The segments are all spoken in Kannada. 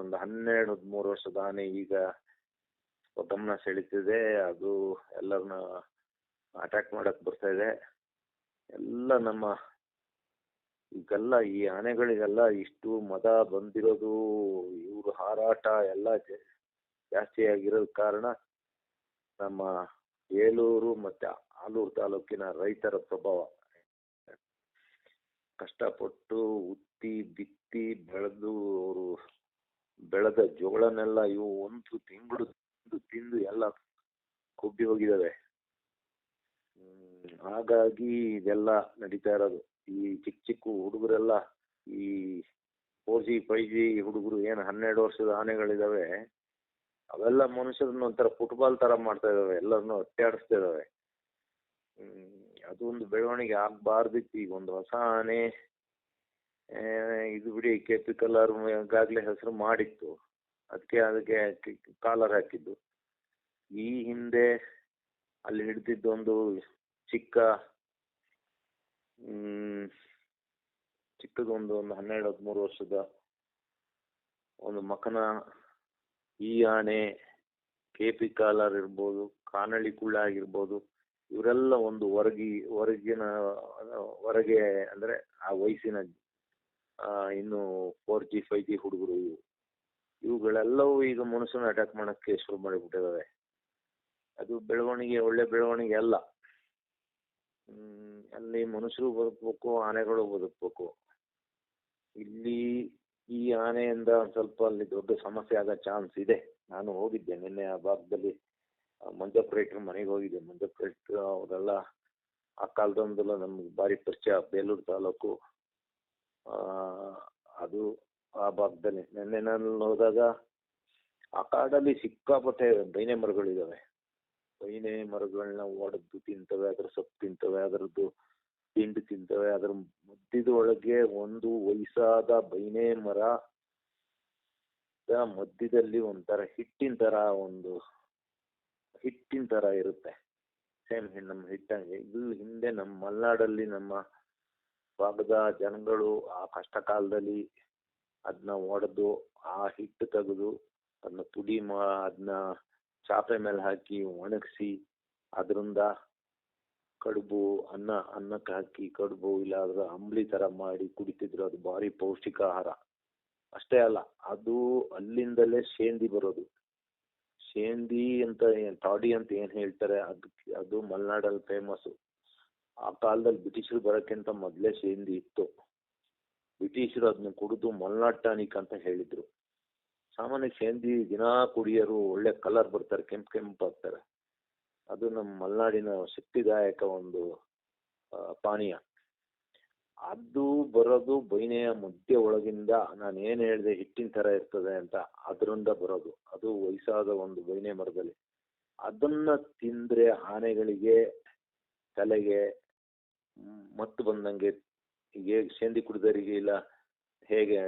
ಒಂದು ಹನ್ನೆರಡು, ಹದಿಮೂರು ವರ್ಷದ ಆನೆ ಈಗ ಗಮನ ಸೆಳೀತಿದೆ. ಅದು ಎಲ್ಲರನ್ನ ಅಟ್ಯಾಕ್ ಮಾಡಕ್ ಬರ್ತಾ ಇದೆ. ಎಲ್ಲ ನಮ್ಮ ಈಗೆಲ್ಲ ಈ ಆನೆಗಳಿಗೆಲ್ಲ ಇಷ್ಟು ಮದ ಬಂದಿರೋದು, ಇವ್ರ ಹಾರಾಟ ಎಲ್ಲ ಜಾಸ್ತಿ ಆಗಿರೋ ಕಾರಣ ನಮ್ಮ ಏಲೂರು ಮತ್ತೆ ಆಲೂರು ತಾಲೂಕಿನ ರೈತರ ಪ್ರಭಾವ ಕಷ್ಟಪಟ್ಟು ಉತ್ತಿ, ಬಿತ್ತಿ ಬೆಳೆದು ಅವರು ಬೆಳೆದ ಜೋಳನೆಲ್ಲ ಇವು ಒಂದು ತಿಂಗಳು ತಿಂದು ತಿಂದು ಎಲ್ಲ ಕೊಬ್ಬಿ ಹೋಗಿದ್ದಾವೆ ಹಾಗಾಗಿ ಇದೆಲ್ಲ ನಡೀತಾ ಇರೋದು. ಈ ಚಿಕ್ಕ ಚಿಕ್ಕ ಹುಡುಗರೆಲ್ಲ ಈ ಫೋರ್ ಜಿ ಫೈವ್ ಜಿ ಹುಡುಗರು ಏನು ಹನ್ನೆರಡು ವರ್ಷದ ಆನೆಗಳಿದಾವೆ. ಅವೆಲ್ಲ ಮನುಷ್ಯರನ್ನ ಒಂಥರ ಫುಟ್ಬಾಲ್ ತರ ಮಾಡ್ತಾ ಇದಾವೆ ಎಲ್ಲರನ್ನೂ ಅಟ್ಟಾಡಿಸ್ತಾ ಹ್ಮ್, ಅದು ಒಂದು ಬೆಳವಣಿಗೆ ಆಗ್ಬಾರ್ದಿತ್ತು. ಈಗ ಒಂದು ಹೊಸ ಆನೆ ಇದು ಬಿಡಿ ಕೆ ಪಿ ಕಲ್ಲರ್ ಈಗಾಗಲೇ ಹೆಸರು ಮಾಡಿತ್ತು. ಅದಕ್ಕೆ ಅದಕ್ಕೆ ಕಾಲರ್ ಹಾಕಿದ್ದು. ಈ ಹಿಂದೆ ಅಲ್ಲಿ ಹಿಡ್ದಿದ್ದೊಂದು ಚಿಕ್ಕ ಚಿಕ್ಕದೊಂದು ಒಂದು ಹನ್ನೆರಡು, ಹದಿಮೂರು ವರ್ಷದ ಒಂದು ಮಕನ ಈ ಆನೆ ಕೆ ಪಿ ಕಾಲರ್ ಇರ್ಬೋದು ಕಾನಳಿ ಕುಳ್ಳ ಆಗಿರ್ಬೋದು, ಇವರೆಲ್ಲ ಒಂದು ಹೊರಗಿ, ಹೊರಗಿನ, ಹೊರಗೆ, ಅಂದ್ರೆ ಆ ವಯಸ್ಸಿನ ಇನ್ನು ಫೋರ್ ಜಿ ಫೈವ್ ಜಿ ಹುಡುಗರು ಇವು. ಇವುಗಳೆಲ್ಲವೂ ಈಗ ಮನುಷ್ಯನ ಅಟ್ಯಾಕ್ ಮಾಡಕ್ಕೆ ಶುರು ಮಾಡಿಬಿಟ್ಟಿದಾವೆ. ಅದು ಬೆಳವಣಿಗೆ, ಒಳ್ಳೆ ಬೆಳವಣಿಗೆ ಅಲ್ಲ. ಅಲ್ಲಿ ಮನುಷ್ಯರು ಬದುಕಬೇಕು, ಆನೆಗಳು ಬದುಕಬೇಕು. ಇಲ್ಲಿ ಈ ಆನೆಯಿಂದ ಒಂದ್ ಸ್ವಲ್ಪ ಅಲ್ಲಿ ದೊಡ್ಡ ಸಮಸ್ಯೆ ಆಗೋ ಚಾನ್ಸ್ ಇದೆ. ನಾನು ಹೋಗಿದ್ದೆ ನಿನ್ನೆ ಆ ಭಾಗದಲ್ಲಿ ಮಂಜಪ್ಪ ರೈಟ್ರ ಮನೆಗೆ ಹೋಗಿದ್ದೆ. ಮಂಜಪ್ಪ ಅವರೆಲ್ಲ ಆ ಕಾಲದೊಂದೆಲ್ಲ ನಮ್ಗೆ ಭಾರಿ ಪರಿಚಯ, ಬೇಲೂರು ತಾಲೂಕು. ಅದು ಆ ಭಾಗದಲ್ಲಿ. ನಿನ್ನೆ ನಾನು ಹೋದಾಗ ಆ ಕಾಡಲ್ಲಿ ಸಿಕ್ಕಾಪಟ್ಟೆ ಬೈನೆ ಮರಗಳಿದ್ದಾವೆ ಬೈನೆ ಮರಗಳನ್ನ ಒಡೆದು ತಿಂತವೆ, ಅದ್ರ ಸೊಪ್ಪು ತಿಂತವೆ, ಅದರದ್ದು ತಿಂಡಿ ತಿಂತವೆ, ಅದ್ರ ಮಧ್ಯದ ಒಳಗೆ ಒಂದು ವಯಸ್ಸಾದ ಬೈನೆ ಮರ ಮಧ್ಯದಲ್ಲಿ ಒಂಥರ ಹಿಟ್ಟಿನ ತರ ಒಂದು ಹಿಟ್ಟಿನ ತರ ಇರುತ್ತೆ. ಸೇಮ್ ನಮ್ಮ ಹಿಟ್ಟಂಗೆ. ಇದು ಹಿಂದೆ ನಮ್ಮ ಮಲೆನಾಡಲ್ಲಿ ನಮ್ಮ ಭಾಗದ ಜನಗಳು ಆ ಕಷ್ಟ ಕಾಲದಲ್ಲಿ ಅದನ್ನ ಒಡೆದು ಆ ಹಿಟ್ಟು ತೆಗೆದು ಅದನ್ನ ಪುಡಿ ಮಾ ಅದನ್ನ ಚಾಪೆ ಮೇಲೆ ಹಾಕಿ ಒಣಗಿಸಿ ಅದರಿಂದ ಕಡುಬು, ಅನ್ನ, ಅನ್ನಕ್ಕೆ ಹಾಕಿ ಕಡುಬು ಇಲ್ಲಾದ್ರೆ ಅಂಬ್ಲಿ ತರ ಮಾಡಿ ಕುಡಿತಿದ್ರು. ಅದು ಭಾರಿ ಪೌಷ್ಟಿಕ ಆಹಾರ ಅಷ್ಟೇ ಅಲ್ಲ, ಅದು ಅಲ್ಲಿಂದಲೇ ಶೇಂದಿ ಬರೋದು. ಶೇಂದಿ ಅಂತ ಏನ್ ತಾಡಿ ಅಂತ ಏನ್ ಹೇಳ್ತಾರೆ, ಅದಕ್ಕೆ, ಅದು ಮಲೆನಾಡಲ್ಲಿ ಫೇಮಸ್ಸು ಆ ಕಾಲದಲ್ಲಿ ಬ್ರಿಟಿಷರು ಬರೋಕ್ಕಿಂತ ಮೊದಲೇ ಸೇಂದಿ ಇತ್ತು. ಬ್ರಿಟಿಷರು ಅದನ್ನ ಕುಡಿದು ಮಲ್ನಾಡ್ ಟಾನಿಕ್ ಅಂತ ಹೇಳಿದ್ರು. ಸಾಮಾನ್ಯ ಸೇಂದಿ ದಿನಾ ಕುಡಿಯೋರು ಒಳ್ಳೆ ಕಲರ್ ಬರ್ತಾರೆ, ಕೆಂಪು ಕೆಂಪು ಆಗ್ತಾರೆ. ಅದು ನಮ್ಮ ಮಲೆನಾಡಿನ ಶಕ್ತಿದಾಯಕ ಒಂದು ಪಾನೀಯ. ಅದು ಬರೋದು ಬೈನೆಯ ಮಧ್ಯ ಒಳಗಿಂದ ನಾನು ಏನು ಹೇಳಿದೆ ಹಿಟ್ಟಿನ ಥರ ಇರ್ತದೆ ಅಂತ ಅದರಿಂದ ಬರೋದು. ಅದು ವಯಸ್ಸಾದ ಒಂದು ಬೈನೆ ಮರದಲ್ಲಿ. ಅದನ್ನ ತಿಂದ್ರೆ ಆನೆಗಳಿಗೆ, ತಲೆಗೆ ಮತ್ತು ಬಂದಂಗೆ ಹೇಗೆ ಸೇಂದಿ ಕುಡಿದವರಿಗೆ ಇಲ್ಲ, ಹೇಗೆ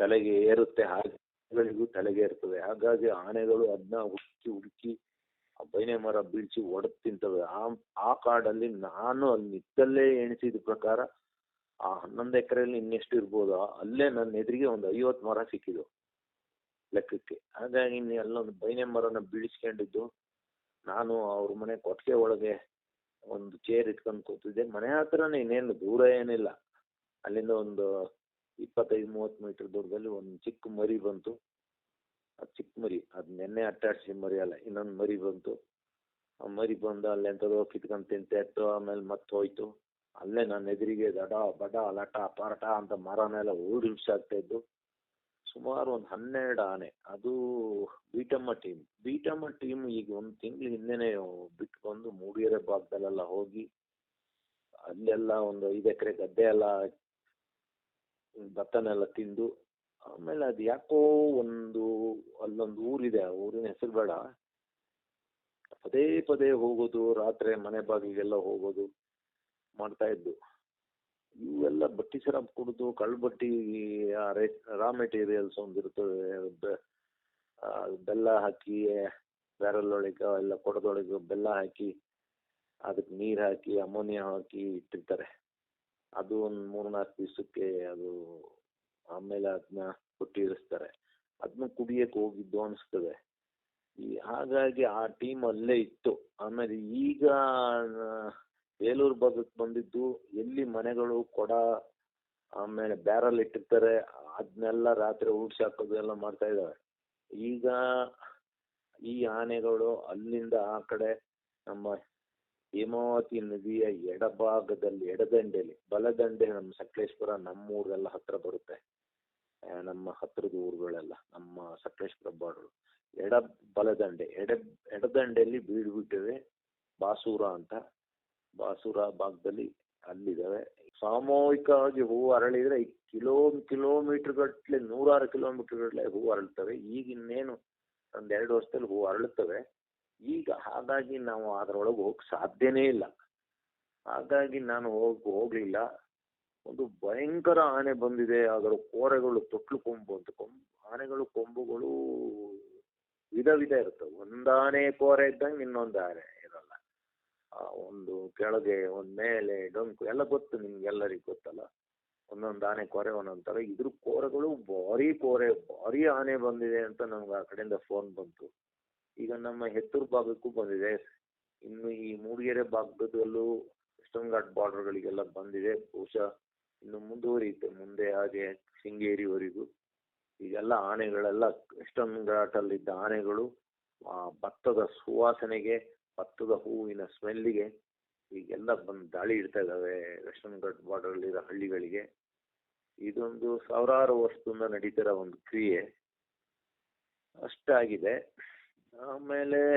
ತಲೆಗೆ ಏರುತ್ತೆ ಹಾಗೆಗಳಿಗೂ ತಲೆಗೆ ಇರ್ತದೆ. ಹಾಗಾಗಿ ಆನೆಗಳು ಅದನ್ನ ಹುಡುಕಿ ಹುಡುಕಿ, ಆ ಬೈನೆ ಮರ ಬೀಳ್ಸಿ ಒಡೆದು ತಿಂತವೆ. ಆ ಆ ಕಾಡಲ್ಲಿ ನಾನು ಅಲ್ಲಿ ನಿತ್ತಲ್ಲೇ ಎಣಿಸಿದ ಪ್ರಕಾರ ಆ ಹನ್ನೊಂದು ಎಕರೆಯಲ್ಲಿ ಇನ್ನೆಷ್ಟು ಇರ್ಬೋದು ಅಲ್ಲೇ ನನ್ನ ಎದುರಿಗೆ ಒಂದು ಐವತ್ತು ಮರ ಸಿಕ್ಕಿದ್ದು ಲೆಕ್ಕಕ್ಕೆ. ಹಾಗಾಗಿ ಅಲ್ಲೊಂದು ಬೈನೆ ಮರನ ಬೀಳಿಸ್ಕೊಂಡಿದ್ದು ನಾನು ಅವ್ರ ಮನೆ ಕೊಟ್ಟಿಗೆ ಒಳಗೆ ಒಂದು ಚೇರ್ ಇಟ್ಕೊಂಡು ಕೂತಿದ್ದೆ. ಮನೆ ಹತ್ರನೇ ಇನ್ನೇನು ದೂರ ಏನಿಲ್ಲ. ಅಲ್ಲಿಂದ ಒಂದು ಇಪ್ಪತ್ತೈದು, ಮೂವತ್ತು ಮೀಟರ್ ದೂರದಲ್ಲಿ ಒಂದು ಚಿಕ್ಕ ಮರಿ ಬಂತು. ಅದು ಚಿಕ್ಕ ಮರಿ, ಅದು ನೆನ್ನೆ ಅಟ್ಟಾಡಿಸಿ ಮರಿ ಅಲ್ಲ, ಇನ್ನೊಂದು ಮರಿ ಬಂತು. ಆ ಮರಿ ಬಂದು ಅಲ್ಲಿ ಎಂಥದೋ ಕಿತ್ಕೊಂಡು ತಿಂತಾ ಇತ್ತು, ಆಮೇಲೆ ಮತ್ತೆ ಹೋಯ್ತು. ಅಲ್ಲೇ ನನ್ನ ಎದುರಿಗೆ ದಡ, ಬಡ, ಲಟ, ಪರಟ ಅಂತ ಮರನೆಲ್ಲ ಊರು ಆಗ್ತಾ ಇದ್ದು. ಸುಮಾರು ಒಂದು ಹನ್ನೆರಡು ಆನೆ. ಅದು ಬೀಟಮ್ಮ ಟೀಮ್. ಬೀಟಮ್ಮ ಟೀಮ್ ಈಗ ಒಂದು ತಿಂಗಳು ಹಿಂದೆನೆ ಬಿಟ್ಟು ಬಂದು ಮೂಡಿಗೆರೆ ಭಾಗದಲ್ಲೆಲ್ಲ ಹೋಗಿ ಅಲ್ಲೆಲ್ಲ ಒಂದು ಐದು ಎಕರೆ ಗದ್ದೆ ಎಲ್ಲ ಭತ್ತನೆಲ್ಲ ತಿಂದು ಆಮೇಲೆ ಅದು ಯಾಕೋ ಒಂದು ಅಲ್ಲೊಂದು ಊರಿದೆ. ಆ ಊರಿನ ಹೆಸರು ಬೇಡ. ಪದೇ ಪದೇ ಹೋಗೋದು, ರಾತ್ರಿ ಮನೆ ಬಾಗಿಲಿಗೆಲ್ಲ ಹೋಗೋದು ಮಾಡ್ತಾ ಇದ್ದು. ಇವೆಲ್ಲ ಬಟ್ಟಿ ಸಿರಪ್ ಕುಡಿದು, ಕಳ್ಬಟ್ಟಿ ರಾ ಮೆಟೀರಿಯಲ್ಸ್ ಒಂದು ಬೆಲ್ಲ ಹಾಕಿ ಬ್ಯಾರಲ್ ಒಳಗೆ ಎಲ್ಲ ಕೊಡದೊಳಗೆ ಬೆಲ್ಲ ಹಾಕಿ ಅದಕ್ಕೆ ನೀರು ಹಾಕಿ ಅಮೋನಿಯಾ ಹಾಕಿ ಇಟ್ಟಿರ್ತಾರೆ. ಅದು ಒಂದು ಮೂರ್ನಾಲ್ಕು ದಿವಸಕ್ಕೆ ಅದು ಆಮೇಲೆ ಅದನ್ನ ಕೊಟ್ಟು ಇರಿಸ್ತಾರೆ. ಕುಡಿಯಕ್ಕೆ ಹೋಗಿದ್ದು ಅನಿಸ್ತದೆ. ಈ ಹಾಗಾಗಿ ಆ ಟೀಮ್ ಅಲ್ಲೇ ಇತ್ತು. ಆಮೇಲೆ ಈಗ ಬೇಲೂರು ಭಾಗಕ್ಕೆ ಬಂದಿದ್ದು ಎಲ್ಲಿ ಮನೆಗಳು ಕೊಡ, ಆಮೇಲೆ ಬ್ಯಾರಲ್ ಇಟ್ಟಿರ್ತಾರೆ ಅದನ್ನೆಲ್ಲ ರಾತ್ರಿ ಊಡ್ಸಿ ಹಾಕೋದು ಎಲ್ಲ ಮಾಡ್ತಾ ಇದ್ದಾವೆ ಈಗ ಈ ಆನೆಗಳು ಅಲ್ಲಿಂದ ಆ ಕಡೆ ನಮ್ಮ ಹೇಮಾವತಿ ನದಿಯ ಎಡಭಾಗದಲ್ಲಿ ಎಡದಂಡೆಯಲ್ಲಿ ಬಲದಂಡೆ ನಮ್ಮ ಸಕಲೇಶ್ಪುರ ನಮ್ಮ ಊರೆಲ್ಲ ಹತ್ರ ಬರುತ್ತೆ. ನಮ್ಮ ಹತ್ರದ ಊರುಗಳೆಲ್ಲ, ನಮ್ಮ ಸಕಲೇಶ್ಪುರ ಬಾರ್ಡರ್. ಎಡ ಬಲದಂಡೆ, ಎಡ ಎಡದಂಡೆಯಲ್ಲಿ ಬೀಡು ಬಾಸೂರ ಅಂತ. ಬಾಸೂರ ಭಾಗದಲ್ಲಿ ಅಲ್ಲಿದ್ದಾವೆ. ಸಾಮೂಹಿಕವಾಗಿ ಹೂವು ಅರಳಿದ್ರೆ ಕಿಲೋ ಕಿಲೋಮೀಟರ್ ಗಟ್ಟಲೆ ನೂರಾರು ಕಿಲೋಮೀಟರ್ ಗಟ್ಟಲೆ ಹೂವು ಅರಳ್ತವೆ. ಈಗ ಇನ್ನೇನು ಒಂದ್ ಎರಡು ವರ್ಷದಲ್ಲಿ ಹೂವು ಅರಳುತ್ತವೆ ಈಗ ಹಾಗಾಗಿ ನಾವು ಅದರೊಳಗೆ ಹೋಗಕ್ಕೆ ಸಾಧ್ಯನೇ ಇಲ್ಲ. ಹಾಗಾಗಿ ನಾನು ಹೋಗ್, ಹೋಗಲಿಲ್ಲ. ಒಂದು ಭಯಂಕರ ಆನೆ ಬಂದಿದೆ. ಅದರ ಕೋರೆಗಳು ತೊಟ್ಲು ಕೊಂಬು ಅಂತ ಕೊಂಬು, ಆನೆಗಳು ಕೊಂಬುಗಳು ವಿಧ ವಿಧ ಇರ್ತವೆ ಒಂದಾನೆ ಕೋರೆ ಇದ್ದಂಗೆ ಇನ್ನೊಂದು ಆನೆ ಒಂದು ಕೆಳಗೆ, ಒಂದ್ ಮೇಲೆ, ಡೊಂಕು, ಎಲ್ಲ ಗೊತ್ತು ನಿಮ್ಗೆಲ್ಲರಿಗೂ ಗೊತ್ತಲ್ಲ. ಒಂದೊಂದು ಆನೆ ಕೊರೆ, ಒಂದೊಂದು ಥರ. ಇದ್ರ ಕೋರೆಗಳು ಭಾರಿ ಕೋರೆ, ಭಾರಿ ಆನೆ ಬಂದಿದೆ ಅಂತ ನಮ್ಗೆ ಆ ಕಡೆಯಿಂದ ಫೋನ್ ಬಂತು. ಈಗ ನಮ್ಮ ಹೆತ್ತೂರು ಭಾಗಕ್ಕೂ ಬಂದಿದೆ. ಇನ್ನು ಈ ಮೂಡಿಗೆರೆ ಭಾಗದಲ್ಲೂ ವೆಸ್ಟರ್ನ್ ಘಾಟ್ ಬಾರ್ಡರ್ಗಳಿಗೆಲ್ಲ ಬಂದಿದೆ. ಬಹುಶಃ ಇನ್ನು ಮುಂದುವರಿಯುತ್ತೆ. ಮುಂದೆ ಹಾಗೆ ಶೃಂಗೇರಿವರೆಗೂ. ಈಗೆಲ್ಲ ಆನೆಗಳೆಲ್ಲ ವೆಸ್ಟರ್ನ್ ಘಾಟಲ್ಲಿದ್ದ ಆನೆಗಳು ಆ ಭತ್ತದ ಸುವಾಸನೆಗೆ ಭತ್ತದ ಹೂವಿನ ಸ್ಮೆಲ್ಲಿಗೆ ಈಗೆಲ್ಲ ಬಂದು ದಾಳಿ ಇಡ್ತಾ ಇದ್ದಾವೆ ವೆಸ್ಟರ್ನ್ ಘಾಟ್ ಬಾರ್ಡರಲ್ಲಿರೋ ಹಳ್ಳಿಗಳಿಗೆ. ಇದೊಂದು ಸಾವಿರಾರು ವರ್ಷದಿಂದ ನಡೀತಿರೋ ಒಂದು ಕ್ರಿಯೆ. ಅಷ್ಟಾಗಿದೆ ಆಮೇಲೆ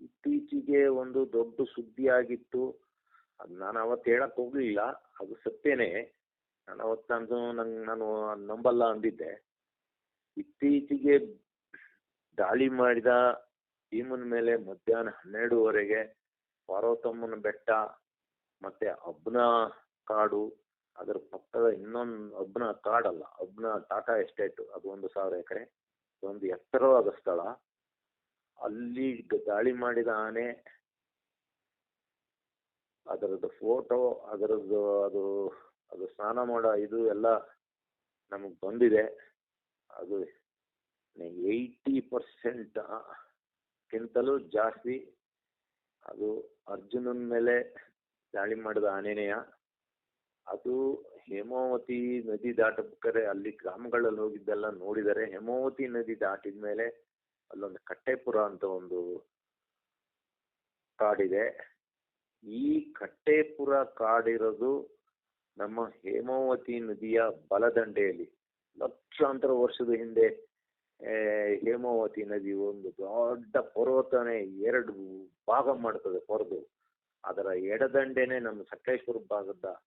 ಇತ್ತೀಚೆಗೆ ಒಂದು ದೊಡ್ಡ ಸುದ್ದಿ ಆಗಿತ್ತು. ಅದು ನಾನು ಅವತ್ತು ಹೇಳಕ್ ಹೋಗ್ಲಿಲ್ಲ. ಅದು ಸತ್ಯನೇ. ನಾನು ಅವತ್ತು ನಾನು ನಂಗೆ ನಾನು ನಂಬಲ್ಲ ಅಂದಿದ್ದೆ. ಇತ್ತೀಚೆಗೆ ದಾಳಿ ಮಾಡಿದ ಭೀಮನ ಮೇಲೆ ಮಧ್ಯಾಹ್ನ ಹನ್ನೆರಡುವರೆಗೆ ಪಾರ್ವತಮ್ಮನ ಬೆಟ್ಟ ಮತ್ತೆ ಅಬ್ನ ಕಾಡು, ಅದರ ಪಕ್ಕದ ಇನ್ನೊಂದು ಅಬ್ನ ಕಾಡಲ್ಲ, ಅಬ್ನ ಟಾಟಾ ಎಸ್ಟೇಟ್, ಅದು ಒಂದು ಸಾವಿರ ಎಕರೆ ಒಂದು ಎತ್ತರವಾದ ಸ್ಥಳ. ಅಲ್ಲಿ ದಾಳಿ ಮಾಡಿದ ಆನೆ, ಅದರದ್ದು ಫೋಟೋ ಅದರದ್ದು ಅದು ಅದು ಸ್ನಾನ ಮಾಡೋ ಇದು ಎಲ್ಲ ನಮಗೆ ಬಂದಿದೆ. ಅದು, ಏಯ್ಟಿ ಪರ್ಸೆಂಟ್ ಗಿಂತಲೂ ಜಾಸ್ತಿ ಅದು ಅರ್ಜುನನ ಮೇಲೆ ದಾಳಿ ಮಾಡಿದ ಆನೆನೆಯ. ಅದು ಹೇಮಾವತಿ ನದಿ ದಾಟಬೇಕಾದ್ರೆ ಅಲ್ಲಿ ಗ್ರಾಮಗಳಲ್ಲಿ ಹೋಗಿದ್ದೆಲ್ಲ ನೋಡಿದರೆ ಹೇಮಾವತಿ ನದಿ ದಾಟಿದ ಮೇಲೆ ಅಲ್ಲೊಂದು ಕಟ್ಟೆಪುರ ಅಂತ ಒಂದು ಕಾಡಿದೆ. ಈ ಕಟ್ಟೆಪುರ ಕಾಡಿರೋದು ನಮ್ಮ ಹೇಮಾವತಿ ನದಿಯ ಬಲದಂಡೆಯಲ್ಲಿ ಲಕ್ಷಾಂತರ ವರ್ಷದ ಹಿಂದೆ ಹೇಮಾವತಿ ನದಿ ಒಂದು ದೊಡ್ಡ ಪರ್ವತನೇ ಎರಡು ಭಾಗ ಮಾಡ್ತದೆ ಹೊರದು ಅದರ ಎಡದಂಡೆನೆ ನಮ್ಮ ಸಕಲೇಶ್ವರ ಭಾಗದ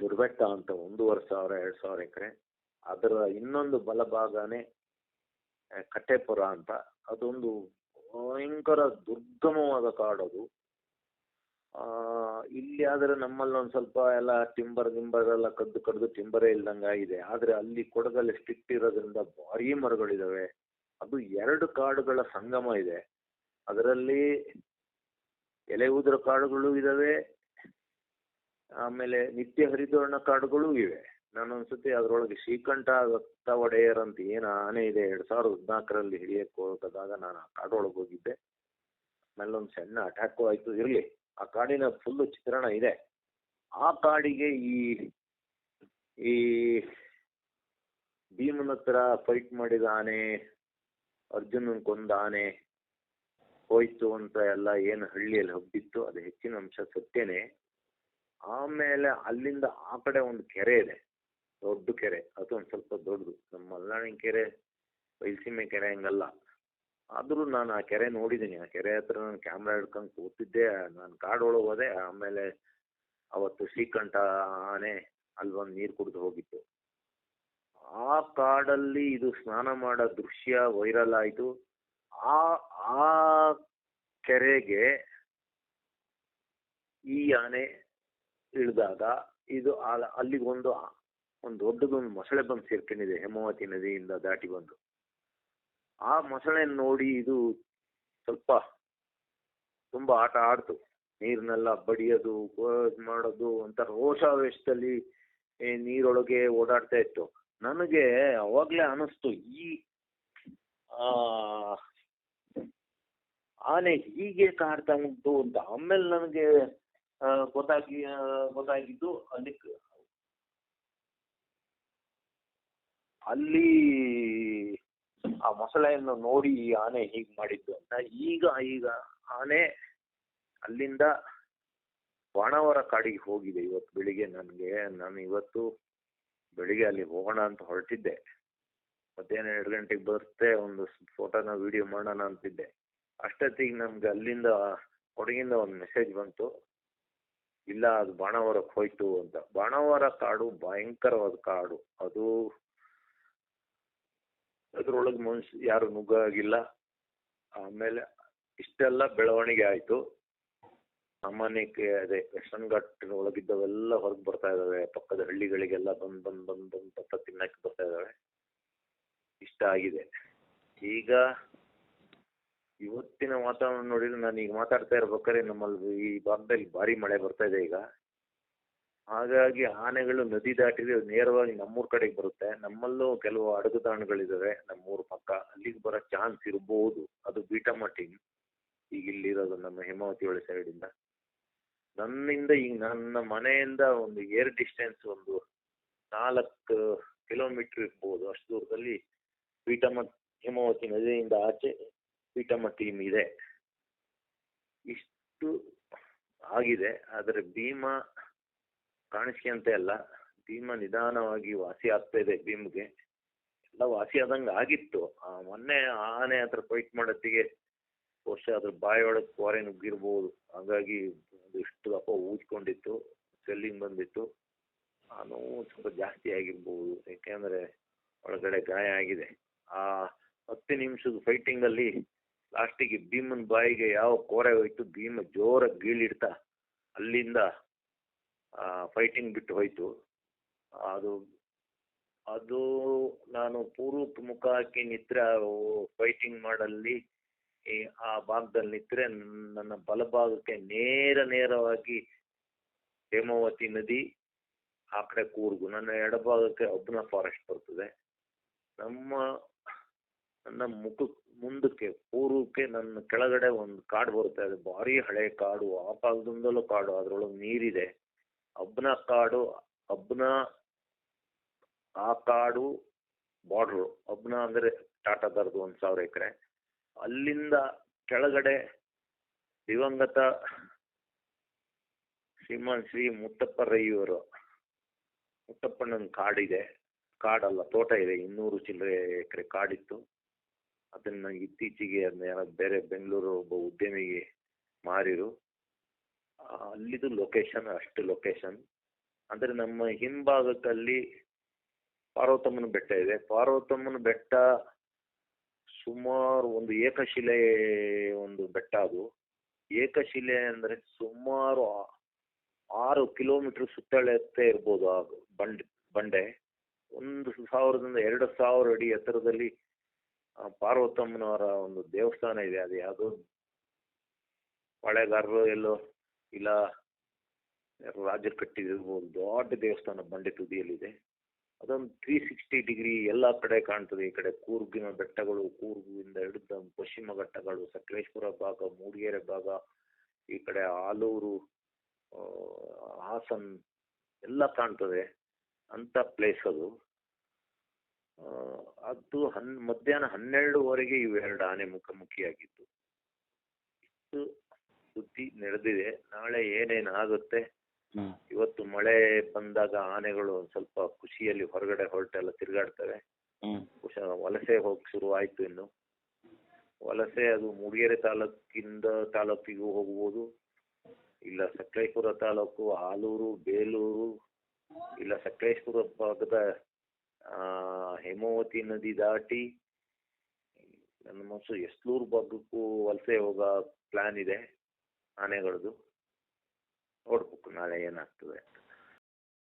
ದುರ್ಬೆಟ್ಟ ಅಂತ ಒಂದೂವರೆ ಸಾವಿರ, ಎರಡು ಸಾವಿರ ಎಕರೆ. ಅದರ ಇನ್ನೊಂದು ಬಲಭಾಗನೇ ಕಟ್ಟೆಪುರ ಅಂತ. ಅದೊಂದು ಭಯಂಕರ ದುರ್ಗಮವಾದ ಕಾಡದು. ಇಲ್ಲಿ ಆದ್ರೆ ನಮ್ಮಲ್ಲಿ ಒಂದ್ ಸ್ವಲ್ಪ ಎಲ್ಲ ಟಿಂಬರ್ ಗಿಂಬರ್ ಎಲ್ಲ ಕದ್ದು ಕಡ್ದು ಟಿಂಬರೇ ಇಲ್ದಂಗ ಆದ್ರೆ ಅಲ್ಲಿ ಕೊಡಗಲ್ಲಿ ಸ್ಟ್ರಿಕ್ಟ್ ಇರೋದ್ರಿಂದ ಭಾರಿ ಮರಗಳಿದಾವೆ. ಅದು ಎರಡು ಕಾಡುಗಳ ಸಂಗಮ ಇದೆ. ಅದರಲ್ಲಿ ಎಲೆ ಉದುರ ಕಾಡುಗಳು ಇದಾವೆ. ಆಮೇಲೆ ನಿತ್ಯ ಹರಿದ್ವರ್ಣ ಕಾಡುಗಳು ಇವೆ. ನಾನು ಒಂದ್ಸತಿ ಅದರೊಳಗೆ ಶ್ರೀಕಂಠ ದತ್ತ ಒಡೆಯರ್ ಅಂತ ಏನು ಆನೆ ಇದೆ ಎರಡ್ ಸಾವಿರದ ಹದಿನಾಲ್ಕರಲ್ಲಿ ಹಿಡಿಯಕ್ಕೆ ಹೋದಾಗ ನಾನು ಆ ಕಾಡೊಳಗೆ ಹೋಗಿದ್ದೆ. ಆಮೇಲೆ ಒಂದು ಸಣ್ಣ ಅಟ್ಯಾಕು ಆಯ್ತು. ಇರಲಿ. ಆ ಕಾಡಿನ ಫುಲ್ಲು ಚಿತ್ರಣ ಇದೆ. ಆ ಕಾಡಿಗೆ ಈ ಈ ಭೀಮನ ಹತ್ರ ಫೈಟ್ ಮಾಡಿದ ಆನೆ, ಅರ್ಜುನನ್ ಕೊಂದ ಆನೆ ಹೋಯ್ತು ಅಂತ ಎಲ್ಲ ಏನು ಹಳ್ಳಿಯಲ್ಲಿ ಹಬ್ಬಿತ್ತು, ಅದು ಹೆಚ್ಚಿನ ಅಂಶ ಸತ್ಯನೆ. ಆಮೇಲೆ ಅಲ್ಲಿಂದ ಆ ಕಡೆ ಒಂದು ಕೆರೆ ಇದೆ, ದೊಡ್ಡ ಕೆರೆ ಅದು ಸ್ವಲ್ಪ ದೊಡ್ಡದು. ನಮ್ಮ ಮಲ್ನಾಡಿನ ಕೆರೆ ಬೈಲ್ಸೀಮೆ ಕೆರೆ ಹಂಗಲ್ಲ. ಆದರೂ ನಾನು ಆ ಕೆರೆ ನೋಡಿದ್ದೀನಿ ಆ ಕೆರೆ ಹತ್ರ ನಾನು ಕ್ಯಾಮ್ರಾ ಹಿಡ್ಕೊಂಡು ಕೂತಿದ್ದೆ. ನಾನು ಕಾಡೊಳಗೆ ಹೋದೆ. ಆಮೇಲೆ ಅವತ್ತು ಶ್ರೀಕಂಠ ಆನೆ ಅಲ್ಲಿ ಒಂದು ನೀರು ಕುಡಿದು ಹೋಗಿತ್ತು. ಆ ಕಾಡಲ್ಲಿ ಇದು ಸ್ನಾನ ಮಾಡೋ ದೃಶ್ಯ ವೈರಲ್ ಆಯಿತು. ಆ ಆ ಕೆರೆಗೆ ಈ ಆನೆ ಇಳಿದಾಗ ಇದು ಅಲ್ಲಿಗೊಂದು ಒಂದು ದೊಡ್ಡದೊಂದು ಮೊಸಳೆ ಬಂದು ಸೇರ್ಕೊಂಡಿದೆ. ಹೇಮಾವತಿ ನದಿಯಿಂದ ದಾಟಿ ಬಂದು. ಆ ಮೊಸಳೆ ನೋಡಿ ಇದು ಸ್ವಲ್ಪ ತುಂಬಾ ಆಟ ಆಡ್ತು. ನೀರ್ನೆಲ್ಲ ಬಡಿಯೋದು ಮಾಡೋದು ಅಂತ ರೋಷಾವೇಶದಲ್ಲಿ ನೀರೊಳಗೆ ಓಡಾಡ್ತಾ ಇತ್ತು. ನನಗೆ ಅವಾಗ್ಲೇ ಅನಿಸ್ತು, ಈ ಆನೆ ಹೀಗೆ ಕಾಡ್ತಾ ಉಂಟು ಅಂತ. ಆಮೇಲೆ ನನಗೆ ಗೊತ್ತಾಗಿ ಗೊತ್ತಾಗಿದ್ದು ಅಲ್ಲಿ ಅಲ್ಲಿ ಆ ಮೊಸಳೆಯನ್ನು ನೋಡಿ ಈ ಆನೆ ಹೀಗೆ ಮಾಡಿದ್ದು ಅಂತ. ಈಗ ಈಗ ಆನೆ ಅಲ್ಲಿಂದ ಬಾಣವರ ಕಾಡಿಗೆ ಹೋಗಿದೆ ಇವತ್ತು ಬೆಳಿಗ್ಗೆ ನನಗೆ. ನಾನು ಇವತ್ತು ಬೆಳಿಗ್ಗೆ ಅಲ್ಲಿ ಹೋಗೋಣ ಅಂತ ಹೊರಟಿದ್ದೆ. ಮಧ್ಯಾಹ್ನ ಎರಡು ಗಂಟೆಗೆ ಬರುತ್ತೆ, ಒಂದು ಫೋಟೋನ ವಿಡಿಯೋ ಮಾಡೋಣ ಅಂತಿದ್ದೆ. ಅಷ್ಟೊತ್ತಿಗೆ ನಮ್ಗೆ ಅಲ್ಲಿಂದ ಕೊಡಗಿಂದ ಒಂದು ಮೆಸೇಜ್ ಬಂತು. ಇಲ್ಲ, ಅದು ಬಾಣವರಕ್ಕೆ ಹೋಯ್ತು ಅಂತ. ಬಾಣವರ ಕಾಡು ಭಯಂಕರವಾದ ಕಾಡು. ಅದು ಅದ್ರೊಳಗೆ ಮನುಷ್ಯ ಯಾರು ನುಗ್ಗಾಗಿಲ್ಲ. ಆಮೇಲೆ ಇಷ್ಟೆಲ್ಲ ಬೆಳವಣಿಗೆ ಆಯಿತು. ಸಾಮಾನ್ಯಕ್ಕೆ ಅದೇ ವೆಸ್ಟರ್ನ್ ಘಾಟ್ ಒಳಗಿದ್ದವೆಲ್ಲ ಹೊರಗೆ ಬರ್ತಾ ಇದ್ದಾವೆ ಪಕ್ಕದ ಹಳ್ಳಿಗಳಿಗೆಲ್ಲ ಬಂದ್ ಬಂದ್ ಬಂದ್ ಬಂದ್ ಪಕ್ಕ ತಿನ್ನಕ್ಕೆ ಬರ್ತಾ ಇದ್ದಾವೆ ಇಷ್ಟ ಆಗಿದೆ. ಈಗ ಇವತ್ತಿನ ವಾತಾವರಣ ನೋಡಿದ್ರೆ ನಾನು ಈಗ ಮಾತಾಡ್ತಾ ಇರ್ಬೇಕಾರೆ ನಮ್ಮಲ್ಲಿ ಈ ಭಾಗದಲ್ಲಿ ಭಾರಿ ಮಳೆ ಬರ್ತಾ ಇದೆ ಈಗ. ಹಾಗಾಗಿ ಆನೆಗಳು ನದಿ ದಾಟಿದ್ರೆ ನೇರವಾಗಿ ನಮ್ಮೂರ ಕಡೆಗೆ ಬರುತ್ತೆ. ನಮ್ಮಲ್ಲೂ ಕೆಲವು ಅಡಗುತಾಣಗಳಿದ್ದಾವೆ ನಮ್ಮೂರ ಪಕ್ಕ. ಅಲ್ಲಿಗೆ ಬರೋ ಚಾನ್ಸ್ ಇರ್ಬೋದು. ಅದು ಬೀಟಮ್ಮ ಟೀಮ್ ಈಗ ಇಲ್ಲಿರೋದು ನಮ್ಮ ಹೇಮಾವತಿ ಹೊಳೆ ಸೈಡಿಂದ ನನ್ನಿಂದ ಈಗ ನನ್ನ ಮನೆಯಿಂದ ಒಂದು ಏರ್ ಡಿಸ್ಟೆನ್ಸ್ ಒಂದು ನಾಲ್ಕು ಕಿಲೋಮೀಟರ್ ಇರ್ಬೋದು. ಅಷ್ಟು ದೂರದಲ್ಲಿ ಬೀಟಮ್ಮ, ಹೇಮಾವತಿ ನದಿಯಿಂದ ಆಚೆ ಬೀಟಮ್ಮ ಟೀಮ್ ಇದೆ. ಇಷ್ಟು ಆಗಿದೆ. ಆದರೆ ಭೀಮಾ ಕಾಣಿಸ್ಕೊಂತ ಇಲ್ಲ ಭೀಮ ನಿಧಾನವಾಗಿ ವಾಸಿ ಆಗ್ತಾ ಇದೆ ಭೀಮ್ಗೆ. ಎಲ್ಲ ವಾಸಿ ಆದಂಗೆ ಆಗಿತ್ತು. ಆ, ಮೊನ್ನೆ ಆನೆ ಹತ್ರ ಫೈಟ್ ಮಾಡೋತ್ತಿಗೆ ವರ್ಷ ಅದ್ರ ಬಾಯೊಳಗೆ ಕೋರೆ ನುಗ್ಗಿರ್ಬೋದು. ಹಾಗಾಗಿ ಇಷ್ಟು ದಪ್ಪ ಊದ್ಕೊಂಡಿತ್ತು. ಸೆಲ್ಲಿಂಗ್ ಬಂದಿತ್ತು. ಆ ನೋವು ಸ್ವಲ್ಪ ಜಾಸ್ತಿ ಆಗಿರ್ಬೋದು. ಯಾಕೆಂದ್ರೆ ಒಳಗಡೆ ಗಾಯ ಆಗಿದೆ. ಆ ಹತ್ತು ನಿಮಿಷದ ಫೈಟಿಂಗಲ್ಲಿ ಲಾಸ್ಟಿಗೆ ಭೀಮನ್ ಬಾಯಿಗೆ ಯಾವ ಕೋರೆ ಹೋಯ್ತು, ಭೀಮ ಜೋರಾಗಿ ಗೀಳಿಡ್ತಾ ಅಲ್ಲಿಂದ ಫೈಟಿಂಗ್ ಬಿಟ್ಟು ಹೋಯ್ತು. ಅದು ಅದು ನಾನು ಪೂರ್ವಕ್ಕೆ ಮುಖ ಹಾಕಿ ನಿತ್ರೆ ಫೈಟಿಂಗ್ ಮಾಡಲ್ಲಿ, ಈ, ಆ ಭಾಗದಲ್ಲಿ ನಿದ್ರೆ ನನ್ನ ಬಲಭಾಗಕ್ಕೆ ನೇರ ನೇರವಾಗಿ ಹೇಮಾವತಿ ನದಿ ಆ ಕಡೆ ಕೂರ್ಗು. ನನ್ನ ಎಡಭಾಗಕ್ಕೆ ಅಬ್ನ ಫಾರೆಸ್ಟ್ ಬರ್ತದೆ. ನಮ್ಮ, ನನ್ನ ಮುಖ ಮುಂದಕ್ಕೆ, ಪೂರ್ವಕ್ಕೆ ನನ್ನ ಕೆಳಗಡೆ ಒಂದು ಕಾಡು ಬರುತ್ತೆ. ಅದು ಭಾರಿ ಹಳೆ ಕಾಡು. ಆ ಕಾಲದಿಂದಲೂ ಕಾಡು. ಅದರೊಳಗೆ ನೀರಿದೆ. ಅಬ್ನ ಕಾಡು, ಅಬ್ನ ಆ ಕಾಡು ಬಾರ್ಡ್ರು ಅಬ್ನ ಅಂದ್ರೆ ಟಾಟಾದರ್ದು ಒಂದು ಸಾವಿರ ಎಕರೆ. ಅಲ್ಲಿಂದ ಕೆಳಗಡೆ ದಿವಂಗತ ಶ್ರೀಮಾನ್ ಶ್ರೀ ಮುತ್ತಪ್ಪ ರೈಯವರು, ಮುತ್ತಪ್ಪಣ್ಣನ ಕಾಡಿದೆ. ಕಾಡಲ್ಲ, ತೋಟ ಇದೆ. ಇನ್ನೂರು ಚಿಲ್ಲರೆ ಎಕರೆ ಕಾಡಿತ್ತು. ಅದನ್ನ ಇತ್ತೀಚೆಗೆ ಅದನ್ನ ಯಾರೋ ಬೇರೆ ಬೆಂಗಳೂರು ಒಬ್ಬ ಉದ್ಯಮಿಗೆ ಮಾರಿರು. ಅಲ್ಲಿದು ಲೊಕೇಶನ್ ಅಷ್ಟು ಲೊಕೇಶನ್ ಅಂದ್ರೆ ನಮ್ಮ ಹಿಂಭಾಗದಲ್ಲಿ ಪಾರ್ವತಮ್ಮನ ಬೆಟ್ಟ ಇದೆ. ಪಾರ್ವತಮ್ಮನ ಬೆಟ್ಟ ಸುಮಾರು ಒಂದು ಏಕಶಿಲೆ ಒಂದು ಬೆಟ್ಟ ಅದು. ಏಕಶಿಲೆ ಅಂದ್ರೆ ಸುಮಾರು ಆರು ಕಿಲೋಮೀಟರ್ ಸುತ್ತಳತೆ ಇರ್ಬೋದು ಆ ಬಂಡೆ ಬಂಡೆ. ಒಂದು ಸಾವಿರದಿಂದ ಎರಡು ಸಾವಿರ ಅಡಿ ಎತ್ತರದಲ್ಲಿ ಪಾರ್ವತಮ್ಮನವರ ಒಂದು ದೇವಸ್ಥಾನ ಇದೆ. ಅದು ಯಾವುದೋ? ಪಾಳೆಗಾರರು ಎಲ್ಲೋ ಇಲ್ಲ ರಾಜರ ರಾಜರು ಕಟ್ಟಿದಿರ್ಬೋದು ದೊಡ್ಡ ದೇವಸ್ಥಾನ ಬಂಡೆ ತುದಿಯಲ್ಲಿದೆ. ಅದೊಂದು ತ್ರೀ ಸಿಕ್ಸ್ಟಿ ಡಿಗ್ರಿ ಎಲ್ಲ ಕಡೆ ಕಾಣ್ತದೆ, ಈ ಕಡೆ ಕೂರ್ಗಿನ ಬೆಟ್ಟಗಳು ಕೂರ್ಗಿಂದ ಹಿಡಿದ ಪಶ್ಚಿಮ ಘಟ್ಟಗಳು, ಸಕಲೇಶ್ಪುರ ಭಾಗ, ಮೂಡಿಗೆರೆ ಭಾಗ, ಈ ಕಡೆ ಆಲೂರು ಹಾಸನ್ ಎಲ್ಲ ಕಾಣ್ತದೆ, ಅಂತ ಪ್ಲೇಸ್ ಅದು. ಅದು ಹನ್, ಮಧ್ಯಾಹ್ನ ಹನ್ನೆರಡುವರೆಗೆ ಇವೆರಡು ಆನೆ ಮುಖಾಮುಖಿಯಾಗಿದ್ದು. ಸುದ್ದಿ ನಡೆದಿದೆ. ನಾಳೆ ಏನೇನ್ ಆಗುತ್ತೆ ಹ್ಮ್. ಇವತ್ತು ಮಳೆ ಬಂದಾಗ ಆನೆಗಳು ಒಂದ್ ಸ್ವಲ್ಪ ಖುಷಿಯಲ್ಲಿ ಹೊರಗಡೆ ಹೊರಟೆಲ್ಲ ತಿರುಗಾಡ್ತವೆ. ಹ್ಮ್. ಬಹುಶಃ ವಲಸೆ ಹೋಗಿ ಶುರು ಆಯ್ತು ಇನ್ನು. ವಲಸೆ ಅದು ಮೂಡಿಗೆರೆ ತಾಲೂಕಿಂದ ತಾಲೂಕಿಗೂ ಹೋಗ್ಬೋದು. ಇಲ್ಲ ಸಕಲೇಶ್ಪುರ ತಾಲೂಕು ಆಲೂರು ಬೇಲೂರು ಇಲ್ಲ ಸಕಲೇಶ್ಪುರ ಭಾಗದ ಆ, ಹೇಮಾವತಿ ನದಿ ದಾಟಿ ನನ್ನ ಮನಸ್ಸು ಎಸ್ಲೂರು ಭಾಗಕ್ಕೂ ವಲಸೆ ಹೋಗೋ ಪ್ಲಾನ್ ಇದೆ. ಆನೆಗಳದ್ದು ನೋಡ್ಬೇಕು ನಾಳೆ ಏನಾಗ್ತದೆ.